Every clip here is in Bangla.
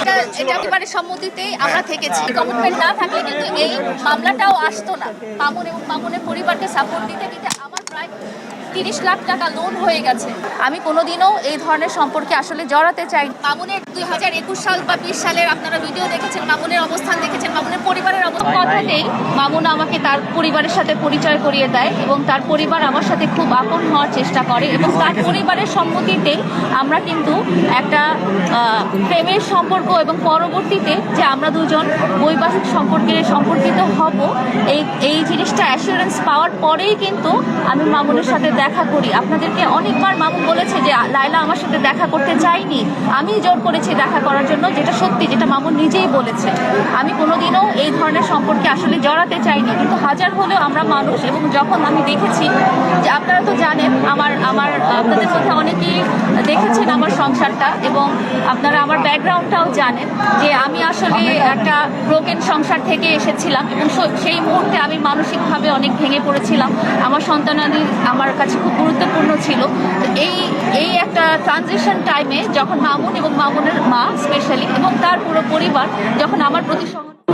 এটা- একেবারে সম্মতিতেই আমরা থেকেছি। কমিটমেন্ট না থাকলে কিন্তু এই মামলাটাও আসতো না। মামুন এবং মামুনের পরিবারকে সাপোর্ট দিতে দিতে আমার প্রায় তিরিশ লাখ টাকা লোন হয়ে গেছে। আমি কোনোদিনও এই ধরনের সম্পর্কে আসলে জড়াতে চাই মামুনের দুই হাজার একুশ সাল বা বিশ সালের আপনারা ভিডিও দেখেছেন মামুনের অবস্থান দেখেছেন মামুনের পরিবারের অবস্থান কথাতেই মামুন আমাকে তার পরিবারের সাথে পরিচয় করিয়ে দেয় এবং তার পরিবার আমার সাথে খুব আপন হওয়ার চেষ্টা করে এবং তার পরিবারের সম্মতিতেই আমরা কিন্তু একটা প্রেমের সম্পর্ক এবং পরবর্তীতে যে আমরা দুজন বৈবাহিক সম্পর্কে সম্পর্কিত হব এই এই জিনিসটা অ্যাসুরেন্স পাওয়ার পরেই কিন্তু আমি মামুনের সাথে দেখা করি। আপনাদেরকে অনেকবার মামু বলেছে যে লাইলা আমার সাথে দেখা করতে চাইনি আমি জোর করেছি দেখা করার জন্য, যেটা সত্যি, যেটা মামু নিজেই বলেছে। আমি কোনোদিনও এই ধরনের সম্পর্কে আসলে জড়াতে চাইনি। কিন্তু হাজার হলেও আমরা মানুষ এবং যখন আমি দেখেছি যে, আপনারা তো জানেন, আমার আমার আপনাদের মধ্যে অনেকেই দেখেছেন আমার সংসারটা এবং আপনারা আমার ব্যাকগ্রাউন্ডটাও জানেন যে, আমি আসলে একটা ব্রোকেন সংসার থেকে এসেছিলাম এবং সেই মুহূর্তে আমি মানসিকভাবে অনেক ভেঙে পড়েছিলাম। আমার সন্তানাদি আমার কাছে খুব গুরুত্বপূর্ণ ছিল। তো এই এই একটা ট্রানজিশন টাইমে যখন মামুন এবং মামুনের মা স্পেশালি এবং তার পুরো পরিবার যখন আমার প্রতি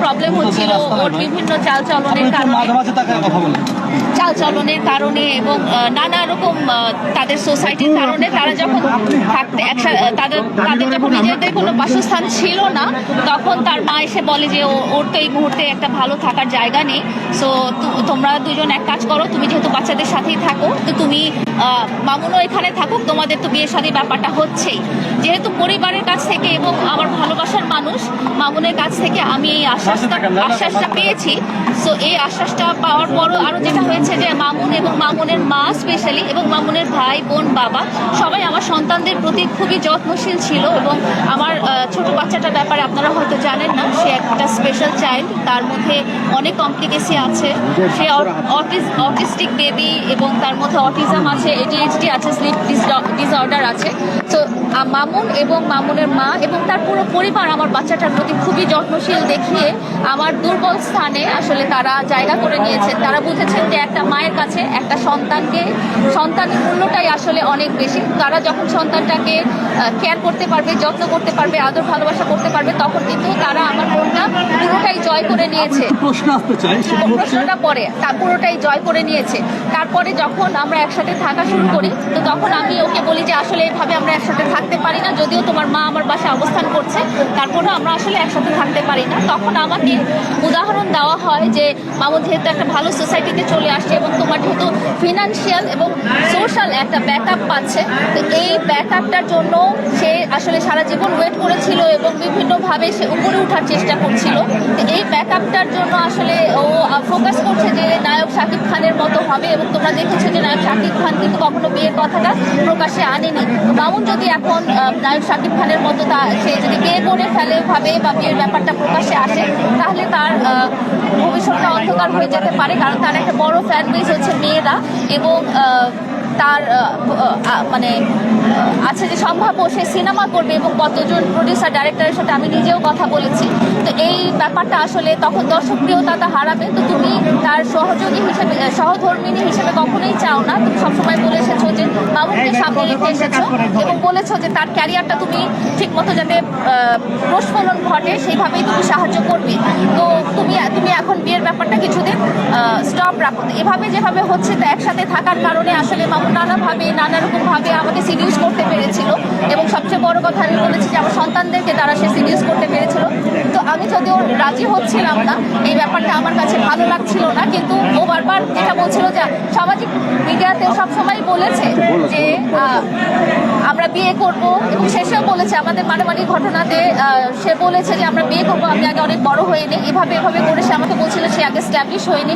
প্রবলেম হচ্ছিল ওর বিভিন্ন চাল চলনের কারণে। চালচলনের কারণে এবং নানা রকম তাদের সোসাইটির কারণে তারা যখন থাকতে একসাথে তাদের তাদের যখন নিজেদের কোনো বাসস্থান ছিল না তখন তার মা এসে বলে যে ওর তো এই মুহূর্তে একটা ভালো থাকার জায়গা নেই। সো তোমরা দুজন এক কাজ করো তুমি যেহেতু বাচ্চাদের সাথেই থাকো তো তুমি আহ, মামুনও এখানে থাকুক তোমাদের তো বিয়ে শাদী ব্যাপারটা হচ্ছেই। যেহেতু পরিবারের কাছ থেকে এবং আমার ভালোবাসার মানুষ মামুনের কাছ থেকে আমি এই আশ্বাসটা আশ্বাসটা পেয়েছি। সো এই আশ্বাসটা পাওয়ার পরও আরও যেটা হয়েছে যে মামুন এবং মামুনের মা স্পেশালি এবং মামুনের ভাই, বোন, বাবা সবাই আমার সন্তানদের প্রতি খুবই যত্নশীল ছিল এবং আমার ছোট বাচ্চাটার ব্যাপারে আপনারা হয়তো জানেন না, সে একটা স্পেশাল চাইল্ড তার মধ্যে অনেক কমপ্লিকেসি আছে। সে অটিস্টিক বেবি এবং তার মধ্যে অটিজম আছে এডিএইচডি আছে স্লিপ ডিসঅর্ডার আছে। তো মামুন এবং মামুনের মা এবং তার পুরো পরিবার আমার বাচ্চাটার প্রতি খুবই যত্নশীল দেখিয়ে আমার দুর্বল স্থানে আসলে তারা জায়গা করে নিয়েছেন। তারা বুঝেছেন যে একটা মায়ের কাছে একটা সন্তানকে সন্তানের মূল্যটাই আসলে অনেক বেশি। তারা যখন সন্তানটাকে কেয়ার করতে পারবে যত্ন করতে পারবে আদর ভালোবাসা করতে পারবে তখন কিন্তু তারা আমার মনটা পুরোটাই জয় করে নিয়েছে। প্রশ্ন আসতে চাই প্রশ্নটা পরে তা পুরোটাই জয় করে নিয়েছে। তারপরে যখন আমরা একসাথে থাকা শুরু করি তো তখন আমি ওকে বলি যে আসলে এভাবে আমরা একসাথে থাকতে পারি না। যদিও তোমার মা আমার বাসায় অবস্থান করছে তারপরেও আমরা আসলে একসাথে থাকতে পারি না। তখন আমাকে উদাহরণ দেওয়া হয় যে মামু যেহেতু একটা ভালো সোসাইটিতে চলে আসছে এবং তোমার যেহেতু ফিনান্সিয়াল এবং সোশ্যাল একটা ব্যাকআপ পাচ্ছে, তো এই ব্যাকআপটার জন্য সে আসলে সারা জীবন ওয়েট করেছিল এবং বিভিন্নভাবে সে উপরে ওঠার চেষ্টা করছিল। তো এই ব্যাকআপটার জন্য আসলে ও ফোকাস করছে যে নায়ক শাকিব খানের মতো হবে এবং তোমরা দেখেছ যে নায়ক শাকিব খান কিন্তু কখনো বিয়ের কথাটা প্রকাশে আনেনি। মামুন যদি এখন নায়ক শাকিব খানের মতো তা, সে যদি বিয়ে করে ফেলে ভাবে বা বিয়ের ব্যাপারটা প্রকাশে আসে, তাহলে তার ভবিষ্যৎটা অন্ধকার হয়ে যেতে পারে কারণ তার একটা বড় ফ্যান বেস হচ্ছে মেয়েরা এবং তার মানে আছে যে সম্ভাব্য সে সিনেমা করবে এবং কতজন প্রডিউসার ডাইরেক্টরের সাথে আমি নিজেও কথা বলেছি। তো এই ব্যাপারটা আসলে তখন দর্শক প্রিয়তা হারাবে। তো তুমি তার সহযোগী হিসেবে সহধর্মিনী হিসেবে কখনোই চাও না। তুমি সবসময় বলে এসেছ যে মামুনকে সামনে রেখে এসেছ এবং বলেছ যে তার ক্যারিয়ারটা তুমি ঠিক মতো যাতে প্রস্ফলন ঘটে সেইভাবেই তুমি সাহায্য করবে। তো তুমি তুমি এখন বিয়ের ব্যাপারটা কিছুদিন স্টপ রাখো তো এভাবে যেভাবে হচ্ছে তো একসাথে থাকার কারণে আসলে মামু নানাভাবে নানা রকমভাবে আমাকে সিডিউস করতে পেরেছিল এবং সবচেয়ে বড় কথা আমি বলেছি যে আমার সন্তানদেরকে তারা সে সিডিউস করতে পেরেছিল। তো আমি যদিও রাজি হচ্ছিলাম না এই ব্যাপারটা আমার কাছে ভালো লাগছিল না কিন্তু ও বারবার যেটা বলছিল যে সামাজিক মিডিয়াতে সবসময় বলেছে যে আমরা বিয়ে করব এবং শেষেও বলেছে আমাদের মারামারি ঘটনাতে সে বলেছে যে আমরা বিয়ে করব আমি আগে অনেক বড় হয়ে নিই এভাবে এভাবে করে সে আমাকে বলছিল সে আগে স্ট্যাবলিশ হয়নি।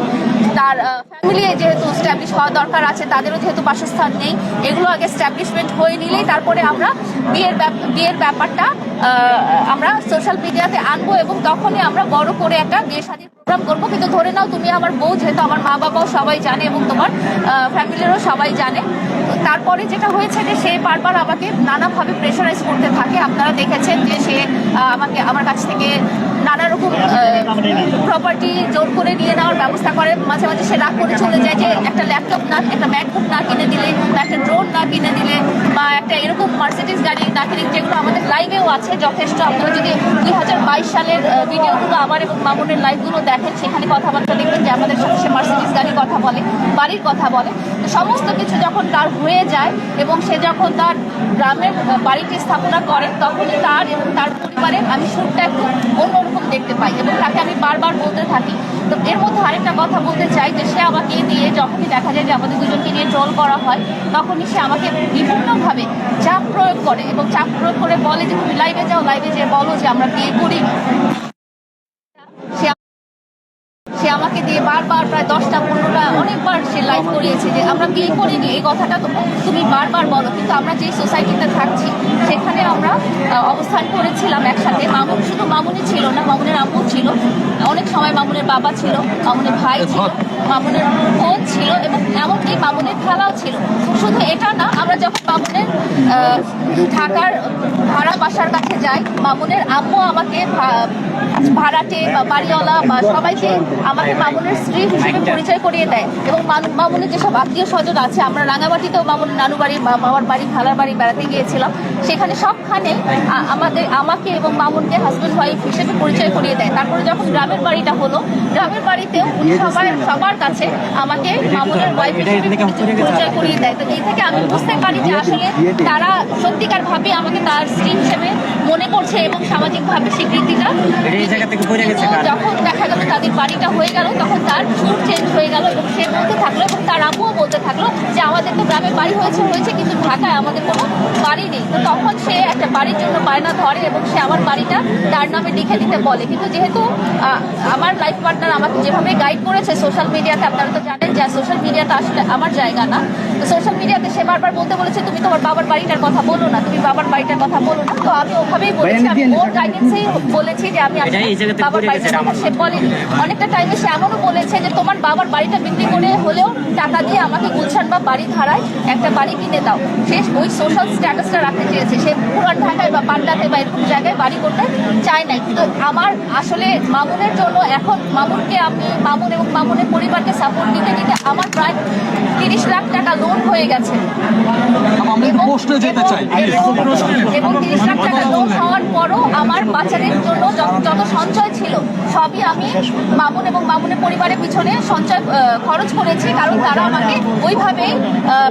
তার ফ্যামিলি যেহেতু স্ট্যাবলিশ হওয়া দরকার আছে, তাদেরও যেহেতু বাসস্থান নেই, এগুলো আগে স্ট্যাবলিশমেন্ট হয়ে নিলেই তারপরে আমরা বিয়ের বিয়ের ব্যাপারটা আমরা সোশ্যাল মিডিয়াতে আনব এবং তখনই আমরা বড় করে একটা বিয়ে শাদীর প্রোগ্রাম করব। কিন্তু ধরে নাও, তুমি আমার বউ, যেহেতু আমার মা বাবাও সবাই জানে এবং তোমার ফ্যামিলিরও সবাই জানে, তারপরে যেটা হয়েছে যে সে বারবার আমাকে নানাভাবে প্রেশারাইজ করতে থাকে। আপনারা দেখেছেন যে সে আমাকে, আমার কাছ থেকে নানা রকম প্রপার্টি জোর করে নিয়ে নেওয়ার ব্যবস্থা করে। মাঝে মাঝে সে রাগ করে চলে যায় যে একটা ল্যাপটপ না, একটা ম্যাকবুক না কিনে দিলে বা একটা ড্রোন না কিনে দিলে বা একটা এরকম মার্সিডিস গাড়ি না কিনে যেগুলো আমাদের লাইভেও আছে যথেষ্ট। আপনারা যদি দুই হাজার বাইশ সালের ভিডিওগুলো আমার এবং মামুনের লাইভগুলো দেখেন, সেখানে কথাবার্তা দেখবেন যে আমাদের সাথে সে মার্সিডিস গাড়ির কথা বলে, বাড়ির কথা বলে। তো সমস্ত কিছু যখন তার হয়ে যায় এবং সে যখন তার গ্রামের বাড়িটি স্থাপনা করে তখনই তার এবং তার পরিবারের আমি সুরটা একটু অন্যরকম দেখতে পাই এবং তাকে আমি বারবার বলতে থাকি। তো এর মধ্যে আরেকটা কথা বলতে চাই যে, সে আমাকে দিয়ে যখনই দেখা যায় যে আমাদের দুজনকে নিয়ে জল করা হয়, তখনই সে আমাকে বিভিন্নভাবে চাপ প্রয়োগ করে এবং চাপ প্রয়োগ করে বলে যে, তুমি লাইভে যাও লাইভে যেয়ে বলো যে, আমরা বিয়ে করি সে আমাকে দিয়ে বারবার প্রায় দশটা পনেরোটা অনেকবার সে লাইভ করিয়েছে যে আমরা বিয়ে করিনি এই কথাটা তো তুমি বারবার বলো কিন্তু আমরা যে সোসাইটিতে থাকছি সেখানে আমরা অবস্থান করেছিলাম একসাথে। মামুন শুধু মামুনই ছিল না মামুনের আম্মু ছিল। অনেক সময় মামুনের বাবা ছিল মামুনের ভাই ছিল মামুনের বোন ছিল এবং এমনকি মামুনের খেলাও ছিল। শুধু এটা না আমরা যখন মামুনের ঢাকার ভাড়া বাসার কাছে যাই মামুনের আম্মু আমাকে ভাড়াটে বা বাড়িওয়ালা বা সবাইকে আমাকে মামুনের স্ত্রী হিসেবে পরিচয় করিয়ে দেয় এবং মামুনের যেসব আত্মীয় স্বজন আছে আমরা রাঙামাটিতেও মামুনের নানু বাড়ি মামার বাড়ি খালার বাড়ি বেড়াতে গিয়েছিলাম। সেখানে সবখানে আমাদের আমাকে এবং মামুনকে হাজব্যান্ড ওয়াইফ হিসেবে পরিচয় করিয়ে দেয়। তারপরে যখন গ্রামের বাড়িটা হলো গ্রামের বাড়িতেও উনি সবার সবার কাছে আমাকে মামুনের ওয়াইফ হিসেবে পরিচয় করিয়ে দেয়। তো এই থেকে আমি বুঝতে পারি যে আসলে তারা সত্যিকার ভাবে আমাকে তার স্ত্রী হিসেবে মনে করছে এবং সামাজিকভাবে স্বীকৃতিটা? যখন দেখা গেল তাদের বাড়িটা হয়ে গেল তখন তার সুর চেঞ্জ হয়ে গেল এবং সে বলতে থাকল এবং তার আম্মুও বলতে থাকল যে আমাদের তো গ্রামে বাড়ি হয়েছে হয়েছে কিন্তু ঢাকায় আমাদের কোনো বাড়ি নেই। তো তখন সে একটা বাড়ির জন্য বায়না ধরে এবং সে আমার বাড়িটা তার নামে লিখে দিতে বলে। কিন্তু যেহেতু আমার লাইফ পার্টনার আমাকে যেভাবে গাইড করেছে সোশ্যাল মিডিয়াতে আপনারা তো জানেন যে সোশ্যাল মিডিয়াটা আসলে আমার জায়গা না। তো সোশ্যাল মিডিয়াতে সে বারবার বলতে বলেছে তুমি তোমার বাবার বাড়িটার কথা বলো না তুমি বাবার বাড়িটার কথা বলো না। তো আমি ওভাবেই বলেছি আমি ওর গাইডেন্সেই বলেছি যে আমি বাবার বাড়িটার কথা সে বলেনি। অনেকটা টাইমে সে এমনও বলেছে যে তোমার বাবার বাড়িটা বিক্রি করে হলেও টাকা দিয়ে আমাকে গুলশান বা বাড়ি ধারায় একটা বাড়ি কিনে দাও। সে ওই সোশ্যাল স্ট্যাটাসটা রাখতে চেয়েছে। সে পুরান ঢাকায় বা পান্ডাতে বা এরকম জায়গায় বাড়ি করতে চায় নাই। তো আমার আসলে মামুনের জন্য এখন মামুনকে আমি মামুন এবং মামুনের পরিবারকে সাপোর্ট দিতে দিতে আমার প্রায় তিরিশ লাখ টাকা লোন হয়ে গেছে। এবং- তিরিশ লাখ টাকা লোন হওয়ার পরও আমার বাচ্চাদের জন্য যত- যত সঞ্চয় ছিল সবই আমি মামুন এবং মামুনের পরিবারের পিছনে সঞ্চয় খরচ করেছি কারণ তারা আমাকে ওইভাবেই আহ,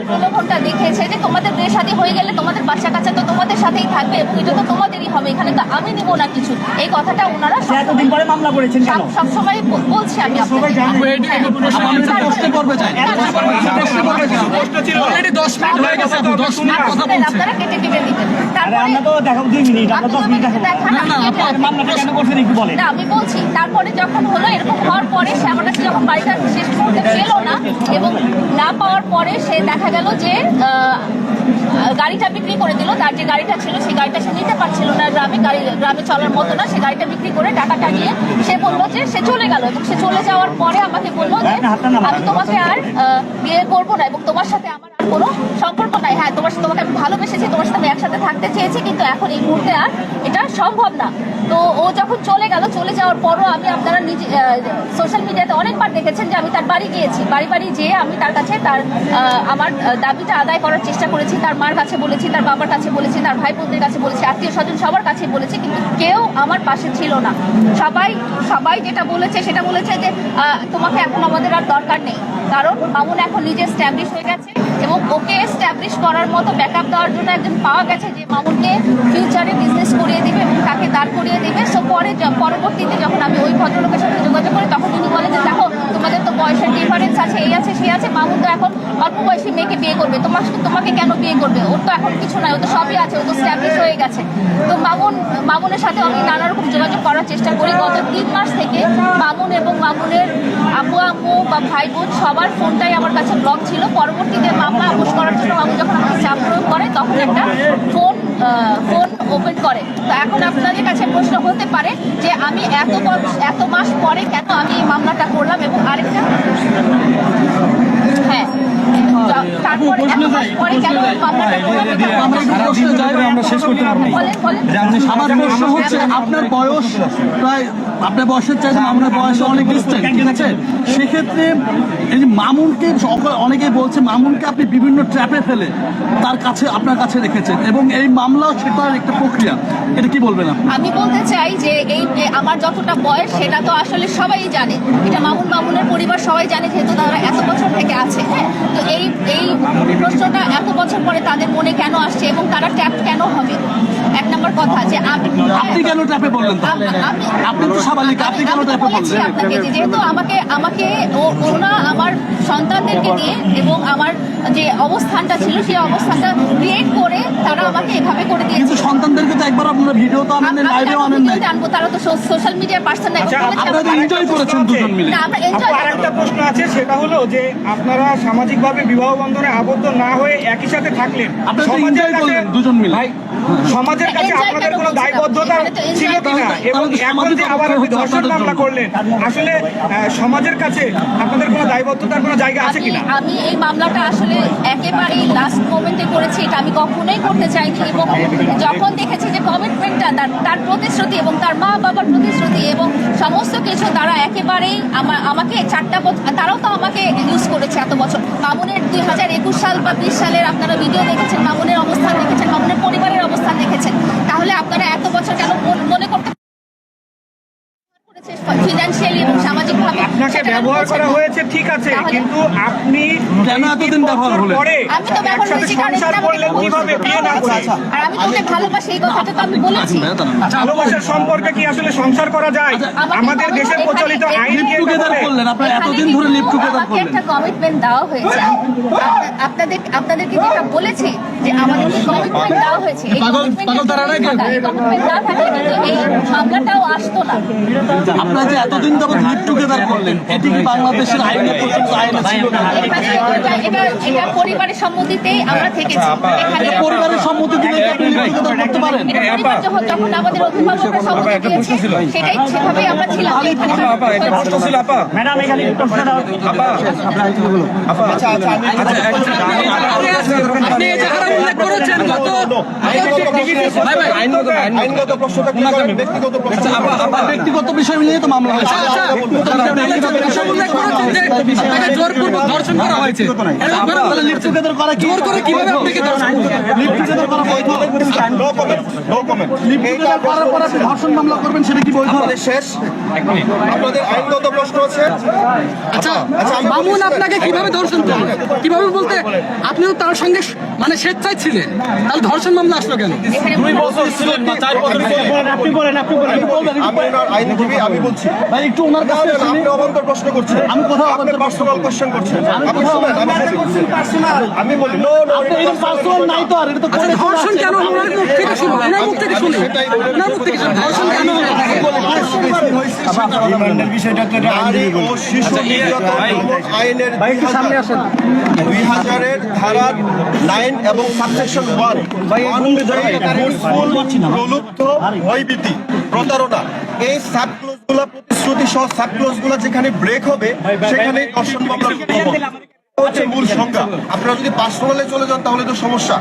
প্রলোভনটা দেখিয়েছে যে তোমাদের বিয়ে শাদী হয়ে গেলে তোমাদের বাচ্চা কাচ্চা তো তোমাদের সাথেই থাকবে এবং এটা তো তোমাদেরই হবে এখানে তো আমি নেব না কিছু। এই কথাটা ওনারা এতদিন পরে মামলা করেছেন কেন? সবসময় বলছি আমি হয়ে আপনারা কেটে কেটে দিতেন। আমি বলছি তারপরে যখন হলো এরকম হওয়ার পরে সে আমার কাছে যখন বাড়িটা শেষ করতে পেল না এবং না পাওয়ার পরে সে দেখা গেল যে গাড়িটা বিক্রি করে দিল। তার যে গাড়িটা ছিল সেই গাড়িটা সে নিতে পারছিল না গ্রামে। গাড়ি গ্রামে চলার মতো না। সে গাড়িটা বিক্রি করে টাকাটা নিয়ে সে বলল যে সে চলে গেল এবং সে চলে যাওয়ার পরে আমাকে বলল যে। আমি তোমাকে আর বিয়ে করব না এবং তোমার সাথে আমার কোনো সম্পর্ক নাই। হ্যাঁ তোমার তোমাকে আমি ভালোবেসেছি, তোমার সাথে আমি একসাথে থাকতে চেয়েছি, কিন্তু এখন এই মুহূর্তে আর এটা সম্ভব না। তো ও যখন চলে গেল, চলে যাওয়ার পরও আমি আপনারা নিজে সোশ্যাল মিডিয়াতে অনেকবার দেখেছেন যে আমি তার বাড়ি গিয়েছি। বাড়ি বাড়ি যেয়ে আমি তার কাছে তার আমার দাবিটা আদায় করার চেষ্টা করেছি, তার মার কাছে বলেছি, তার বাবার কাছে বলেছি, তার ভাই বোনদের কাছে বলেছি আত্মীয় স্বজন সবার কাছে বলেছি, কিন্তু কেউ আমার পাশে ছিল না। সবাই সবাই যেটা বলেছে সেটা বলেছে যে তোমাকে এখন আমাদের আর দরকার নেই। কারণ মামুন এখন নিজে স্ট্যাবলিশ হয়ে গেছে। ওকে এস্টাবলিশ করার মতো ব্যাকআপ দেওয়ার জন্য একজন পাওয়া গেছে যে মামুনকে ফিউচারে বিজনেস করিয়ে দিবে এবং তাকে দাঁড় করিয়ে দিবে। সো পরে পরবর্তীতে যখন আমি ওই ভদ্রলোকের সাথে যোগাযোগ করি, তখন উনি বলে যে দেখো তোমাদের তো ডিফারেন্স আছে, এই আছে, সেই আছে, মামুন তো এখন অল্প বয়সী মেয়েকে বিয়ে করবে। তোমার তোমাকে কেন বিয়ে করবে? ওর তো এখন কিছু নাই, ও তো সবই আছে, ও তো স্ট্যাবলিশ হয়ে গেছে। তো মামুন, মামুনের সাথে আমি নানা রকম যোগাযোগ করার চেষ্টা করি। গত তিন মাস থেকে মামুন এবং মামুনের আপু, আম্মু বা ভাই বোন সবার ফোনটাই আমার কাছে ব্লক ছিল। পরবর্তীতে মামলা আপোষ করার জন্য মামুন যখন আমাকে চাপ প্রয়োগ করে, তখন একটা ফোন ফোন ওপেন করে। তো এখন আপনাদের কাছে প্রশ্ন হতে পারে যে আমি এত এত মাস পরে কেন আমি এই মামলাটা করলাম এবং আরেকটা? হ্যাঁ। আমরা প্রশ্নে যাই আমরা শেষ করতে পারব। আমার প্রশ্ন হচ্ছে আপনার বয়স প্রায় আপনার বয়সের চাইতে আপনার বয়স অনেক ডিস্টেন্ট ঠিক আছে? সেক্ষেত্রে এই যে মামুনকে অনেকেই বলছে মামুনকে আপনি বিভিন্ন ট্র্যাপে ফেলে তার কাছে আপনার কাছে রেখেছেন এবং এই মামলাও সেটার একটা প্রক্রিয়া। এটা কি বলবেন আমি বলতে চাই যে এই আমার যতটা বয়স সেটা তো আসলে সবাই জানে। এটা মামুন মামুনের পরিবার সবাই জানে যেহেতু তারা এত বছর থেকে আছে হ্যাঁ? তো এই এই প্রশ্নটা এত বছর পরে তাদের মনে কেন আসছে এবং তারা ট্যাপ কেন হবে? এক নম্বর কথা যে আপনি কেন ট্র্যাপে বললেন আপনি তো স্বাভাবিক আপনি কেন ট্র্যাপে বললেন আপনাকে যেহেতু আমাকে আমাকে ওনা আমার সন্তানদেরকে দিয়ে এবং আমার যে অবস্থানটা ছিল সেই অবস্থানটা ক্রিয়েট করে তারা আমাকে এভাবে করে দিয়েছে। কিন্তু সন্তানদেরকে তো একবার আপনারা ভিডিও তো আনেন আমি লাইভেও আনেন ভিডিও আনব তারা তো সোশ্যাল মিডিয়ার পার্সন না আপনারা তো এনজয় করেছেন দুজন মিলে। না আমরা এনজয় আর একটা প্রশ্ন আছে সেটা হলো যে আপনারা সামাজিকভাবে বিবাহ বন্ধনে আবদ্ধ না হয়ে একই সাথে থাকলেন। আপনারা তো enjoy করলেন দুজন মিলে। ভাই সমাজের কাছে আপনাদের কোনো দায়বদ্ধতা ছিল কিনা? এবং এখন যে আবার আপনি ধর্ষণ মামলা করলেন আসলে সমাজের কাছে আপনাদের কোনো দায়বদ্ধতার কোনো জায়গা আছে আমি কিনা? আমি এই মামলাটা আসলে একেবারেই লাস্ট মোমেন্টে করেছি এটা আমি কখনোই করতে চাইনি। এবং যখন দেখেছি কমিটমেন্টটা তার তার প্রতিশ্রুতি এবং তার মা বাবার প্রতিশ্রুতি এবং সমস্ত কিছু তারা একেবারেই আমাকে চারটা বছর তারাও তো আমাকে ইউজ করেছে এত বছর। মামুনের দুই হাজার একুশ সাল বা বিশ সালের আপনারা ভিডিও দেখেছেন, মামুনের অবস্থান দেখেছেন, মামুনের পরিবারের অবস্থান দেখেছেন। তাহলে আপনারা এত বছর কেন মন- মনে করতে ফিনান্সিয়ালি এবং সামাজিকভাবে আপনাকে সেটা ব্যবহার করা হয়েছে ঠিক আছে কিন্তু আপনি কেন এতদিন ব্যবহার হলেন? পরে আমি তো ব্যবহার সংসার করলেন কীভাবে বিয়ে না করে? আর আমি তোকে ভালোবাসি এই কথাটা তো আমি বলেছি। ভালোবাসার সম্পর্কে কি আসলে সংসার করা যায়? আমাদের প্রচলিত আইন কি টুগেদার করলেন আপনারা এতদিন ধরে লিভ কিন্তু টুগেদার করলেন। একটা কমিটমেন্ট দেওয়া হয়েছে। আপনাদের আপনাদেরকে যেটা বলেছি যে আমাদেরকে কমিটমেন্ট দেওয়া হয়েছে এই পাগল- commitment পাগল তারা না কিন্তু এই মামলাটাও আসতো না। আপনারা যে এতদিন যাবত লিভ টুগেদার করলেন এটি কি বাংলাদেশের আইনে প্রচলিত আইনে ছিল না? এটা- পরিবারের সম্মতিতেই আমরা থেকেছি এখানে পরিবারের সম্মতি দিলে আপনি করতে পারেন যখন যখন আমাদের অভিভাবকরা সম্মতি দিয়েছে সেটাই সেভাবেই আমরা ছিলাম এখানে ম্যাডাম এখানে একটু প্রশ্নটা আপনি জায়গাটা উল্লেখ করেছেন গত আইনগত প্রশ্নটা ব্যক্তিগত প্রশ্ন ব্যক্তিগত বিষয় নিয়ে তো মামলা হয়েছে জোরপূর্বক ধর্ষণ করা জোর করে কীভাবে আপনাকে ধর্ষণ মামলা করবেন সেটা কি বৈধ শেষ আপনাদের আইনগত প্রশ্ন আছে আচ্ছা আচ্ছা, আমি মামুন বলছি- আপনাকে কীভাবে ধর্ষণ করলেন কীভাবে বলতে আপনিও তার সঙ্গে মানে স্বেচ্ছায় ছিলেন। তাহলে ধর্ষণ মামলা আসলো কেন? এখানে আপনি বলেন আপনি বলেন আমি ওনার আইনজীবী আমি বলছি। ভাই একটু ওনার কাছে আপনি অবান্তর প্রশ্ন করছেন। আমি কোথাও আপনি পার্সোনাল কোশ্চেন করছেন। আমি শুনেন আমি বলি। আমি বলি নো নো আপনি এরকম পার্সোনাল নাই তো আর এটা তো ধর্ষণ কেন? ওনার মুখ থেকে শুনি ওনার মুখ থেকে শুনি ওনার মুখ থেকে শুনি ধর্ষণ কেন নারী ও শিশু নির্যাতন আইনের দুই হাজারের ধারা নাইন এবং সাবসেকশন ওয়ান প্রলুব্ধ ভয়ভীতি প্রতারণা। এই সাবক্লোজগুলা প্রতিশ্রুতি সহ যেখানে ব্রেক হবে সেখানে দর্শন মামলা হচ্ছে মূল সংজ্ঞা। আপনারা যদি পার্সোনালে চলে যান তাহলে তো সমস্যা।